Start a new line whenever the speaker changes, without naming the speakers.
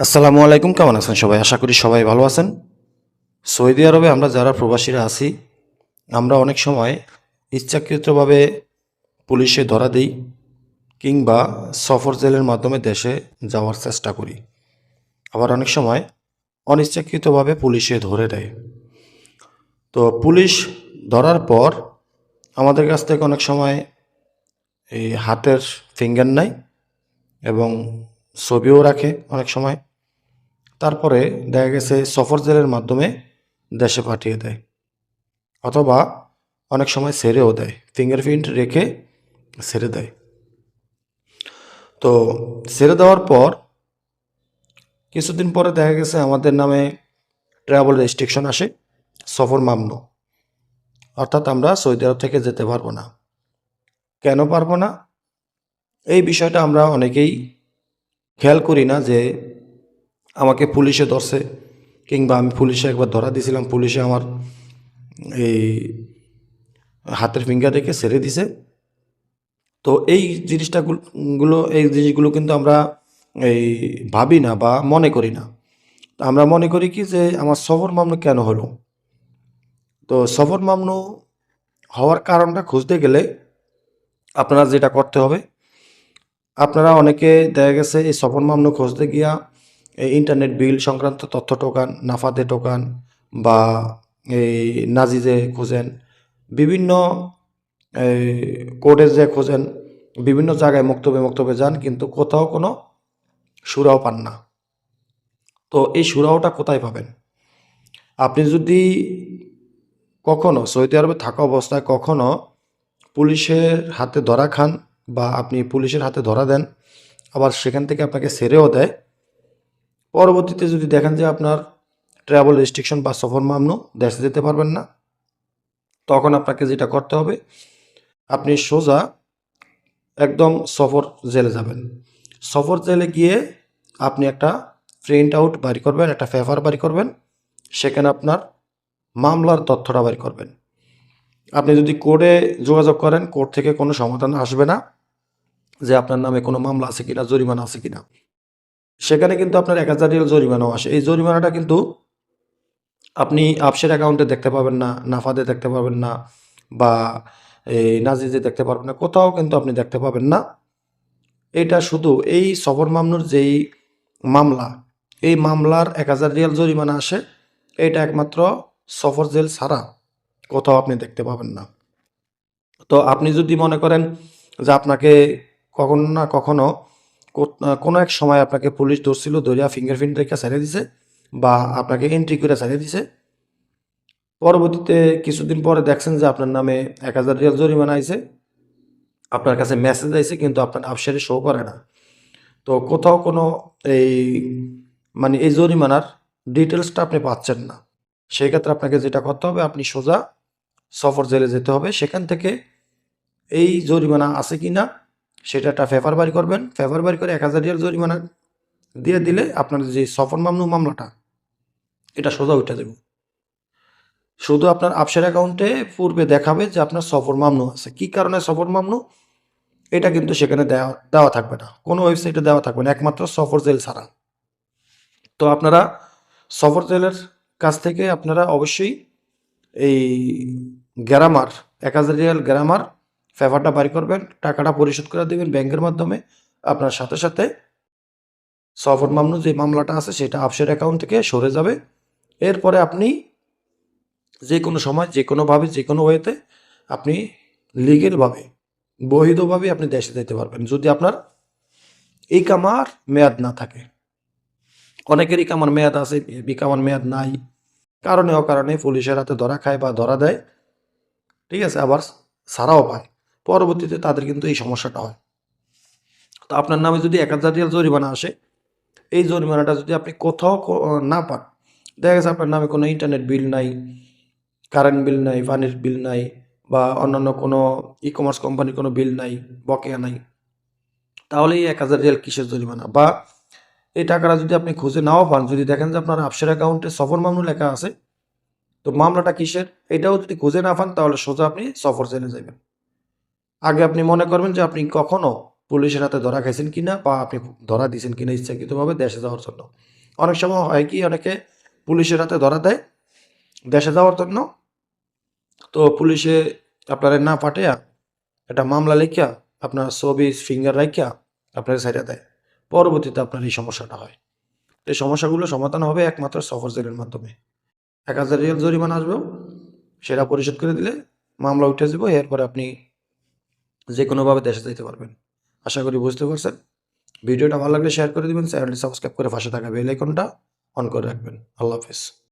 আসসালামু আলাইকুম, কেমন আছেন সবাই? আশা করি সবাই ভালো আছেন। সৌদি আরবে আমরা যারা প্রবাসীরা আছি, আমরা অনেক সময় ইচ্ছাকৃতভাবে পুলিশে ধরা দিই কিংবা সফর জেলের মাধ্যমে দেশে যাওয়ার চেষ্টা করি। আবার অনেক সময় অনিচ্ছাকৃতভাবে পুলিশে ধরে দেয়। তো পুলিশ ধরার পর আমাদের কাছ থেকে অনেক সময় এই হাতের ফিঙ্গার নেয় এবং ছবিও রাখে অনেক সময়। তারপরে দেখা গেছে সফর জেলের মাধ্যমে দেশে পাঠিয়ে দেয়। অথবা অনেক সময় ছেড়েও দেয়। ফিঙ্গারপ্রিন্ট রেখে ছেড়ে দেয়। তো ছেড়ে দেওয়ার পর কিছুদিন পরে দেখা গেছে আমাদের নামে ট্রাভেল রেস্ট্রিকশন আসে। সফর মামনো অর্থাৎ আমরা সৌদি আরব থেকে যেতে পারব না। কেন পারব না? এই বিষয়টা আমরা অনেকেই খেয়াল করি না যে আমাকে পুলিশে ধরছে কিংবা আমি পুলিশে একবার ধরা দিয়েছিলাম। পুলিশে আমার এই হাতের ফিঙ্গার রেখে ছেড়ে দিছে তো এই জিনিসটাগুলো গুলো এই জিনিসগুলো কিন্তু আমরা এই ভাবি না বা মনে করি না। আমরা মনে করি কি যে আমার সফর মামলা কেন হলো? তো সফর মামলা হওয়ার কারণটা খুঁজতে গেলে আপনারা যেটা করতে হবে আপনারা অনেকে দেখা গেছে এই সফর মামলা খুঁজতে গিয়া এই ইন্টারনেট বিল সংক্রান্ত তথ্য টোকান নাফাতে টোকান বা এই নাজিজে খোঁজেন, বিভিন্ন কোর্টে যে খোঁজেন, বিভিন্ন জায়গায় মক্তবে মক্তবে যান, কিন্তু কোথাও কোনো সুরাও পান না। তো এই সুরাওটা কোথায় পাবেন? আপনি যদি কখনো সৌদি আরবে থাকা অবস্থায় কখনো পুলিশের হাতে ধরা খান বা আপনি পুলিশের হাতে ধরা দেন, আবার সেখান থেকে আপনাকে সেরেও দেয়। পরবর্তীতে যদি দেখেন যে আপনার ট্রাভেল রেস্ট্রিকশন বা সফর মামনো দেশে যেতে পারবেন না, তখন আপনাকে যেটা করতে হবে, আপনি সোজা একদম সফর জেলে যাবেন। সফর জেলে গিয়ে আপনি একটা প্রিন্ট আউট বাড়ি করবেন, একটা পেপার বাড়ি করবেন, সেখানে আপনার মামলার তথ্যটা বাড়ি করবেন। আপনি যদি কোর্টে যোগাযোগ করেন কোর্ট থেকে কোনো সমাধান আসবে না। যে আপনার নামে কোনো মামলা আছে কিনা, জরিমানা আছে কিনা। সেখানে কিন্তু আপনার এক হাজার রিয়াল জরিমানাও আসে। এই জরিমানাটা কিন্তু আপনি আপসের অ্যাকাউন্টে দেখতে পাবেন না, নাফাদে দেখতে পাবেন না, বা এই নাজিজে দেখতে পারবেন না, কোথাও কিন্তু আপনি দেখতে পাবেন না। এটা শুধু এই সফর মামনুর যেই মামলা, এই মামলার এক হাজার রিয়াল জরিমানা আসে, এটা একমাত্র সফর জেল ছাড়া কোথাও আপনি দেখতে পাবেন না। তো আপনি যদি মনে করেন যে আপনাকে কখনো না কখনো কোনো এক সময় আপনাকে পুলিশ ধরছিল, ধরিয়া ফিঙ্গারপ্রিন্ট রেখে ছেড়ে দিছে বা আপনাকে এন্ট্রি করে ছেড়ে দিছে। পরবর্তীতে কিছুদিন পরে দেখছেন যে আপনার নামে এক হাজার রিয়াল জরিমানা আইছে। আপনার কাছে মেসেজ আইছে, কিন্তু আপনার আপসারে শো করে না। তো কোথাও কোনো এই মানে এই জরিমানার ডিটেলসটা আপনি পাচ্ছেন না। সেই ক্ষেত্রে আপনাকে যেটা করতে হবে, আপনি সোজা সফর জেলে যেতে হবে। সেখান থেকে এই জরিমানা আছে কি না সেটা একটা ফেভার বাড়ি করবেন। ফেভার বাড়ি করে এক হাজার রিয়াল জরিমানা দিয়ে দিলে আপনার যে সফর মামলু মামলাটা, এটা সোজা উঠে দেবে শুধু আপনার আপসের অ্যাকাউন্টে পূর্বে দেখাবে যে আপনার সফর মামলু আছে। কি কারণে সফর মামলু? এটা কিন্তু সেখানে দেওয়া দেওয়া থাকবে না। কোনো ওয়েবসাইটে দেওয়া থাকবে না, একমাত্র সফর জেল ছাড়া। তো আপনারা সফর জেলের কাছ থেকে আপনারা অবশ্যই এই গ্রামার, এক হাজার রিয়াল গ্রামার ফেভারটা বাড়ি করবেন, টাকাটা পরিশোধ করে দেবেন ব্যাংকের মাধ্যমে। আপনার সাথে সাথে সফর মামলু যে মামলাটা আছে, সেটা আপসের অ্যাকাউন্ট থেকে সরে যাবে। এরপরে আপনি যে কোনো সময়, যে কোনোভাবে যে কোনো ওয়েতে আপনি লিগেলভাবে বৈধভাবে আপনি দেশে যেতে পারবেন, যদি আপনার এই কামার মেয়াদ না থাকে। অনেকের ইকামার মেয়াদ আছে বিকামার মেয়াদ নাই, কারণে অকারণে পুলিশের হাতে ধরা খায় বা ধরা দেয়। ঠিক আছে, আবার সারাও পায়। পরবর্তীতে তাদের কিন্তু এই সমস্যাটা হয়। তো আপনার নামে যদি এক হাজার রিয়াল জরিমানা আসে, এই জরিমানাটা যদি আপনি কোথাও না পান, দেখা গেছে আপনার নামে কোনো ইন্টারনেট বিল নাই কারেন্ট বিল নাই পানির বিল নাই, বা অন্যান্য কোনো ই কমার্স কোম্পানির কোনো বিল নাই, বকেয়া নাই তাহলে এই এক হাজার রিয়াল কিসের জরিমানা? বা এই টাকাটা যদি আপনি খুঁজে নাও পান, যদি দেখেন যে আপনার আপসের অ্যাকাউন্টে সফর মামলা লেখা আছে, তো মামলাটা কিসের? এটাও যদি খুঁজে না পান, তাহলে সোজা আপনি সফর জেলে যাবেন। আগে আপনি মনে করবেন যে আপনি কখনো পুলিশের হাতে ধরা খাইছেন কিনা বা আপনি ধরা দিয়েছেন কিনা ইচ্ছাকৃতভাবে দেশে যাওয়ার জন্য। অনেক সময় হয় কি, অনেকে পুলিশের হাতে ধরা দেয় দেশে যাওয়ার জন্য। তো পুলিশে আপনার না পাঠিয়া একটা মামলা লিখিয়া আপনার ছবি ফিঙ্গার রাখিয়া আপনার সাইডে দেয়। পরবর্তীতে আপনার এই সমস্যাটা হয়। এই সমস্যাগুলো সমাধান হবে একমাত্র সফর জেলের মাধ্যমে। এক হাজার রিয়াল জরিমানা আসবেও, সেটা পরিশোধ করে দিলে মামলা উঠে যাব, এরপরে আপনি যে কোনোভাবে দেশে যেতে পারবেন। আশা করি বুঝতে পারছেন। ভিডিওটা ভালো লাগলে শেয়ার করে দেবেন চ্যানেলটি সাবস্ক্রাইব করে পাশে থাকা বেল আইকনটা অন করে রাখবেন। আল্লাহ হাফিজ।